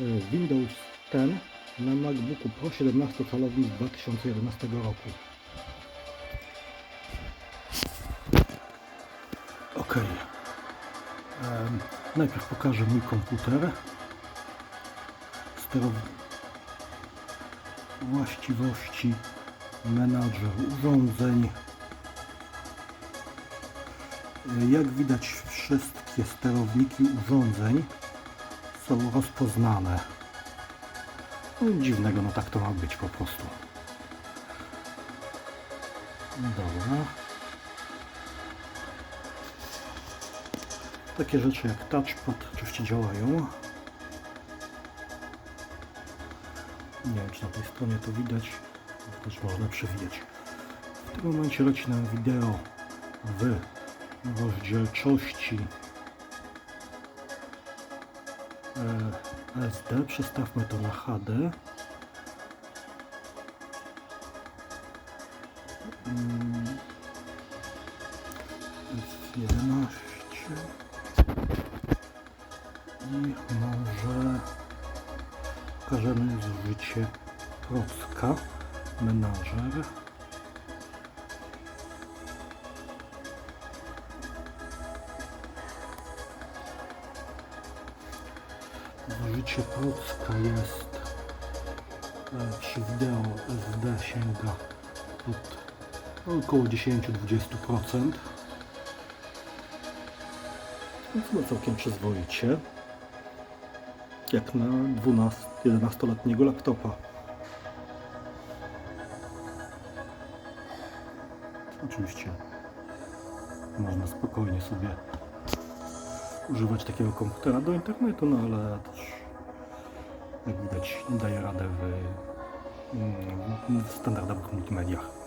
e, Windows 10 na MacBooku Pro 17-calowym z 2011 roku. Ok. Najpierw pokażę mój komputer. Sterow... Właściwości menadżer urządzeń. E, Jak widać wszystkie sterowniki urządzeń są rozpoznane. No, nic dziwnego, no tak to ma być po prostu. Dobra. Takie rzeczy jak touchpad oczywiście działają. Nie wiem, czy na tej stronie to widać. Też można przewijać. W tym momencie leci nam wideo w rozdzielczości SD. Przestawmy to na HD. Mm, F11 i może pokażemy zużycie procka menadżer zużycie procka jest e, przy wideo SD sięga od około 10-20% więc no całkiem przyzwoicie. Jak na 12-11-letniego laptopa. Oczywiście można spokojnie sobie używać takiego komputera do internetu, no ale też jak widać daje radę w, mm, w standardowych multimediach.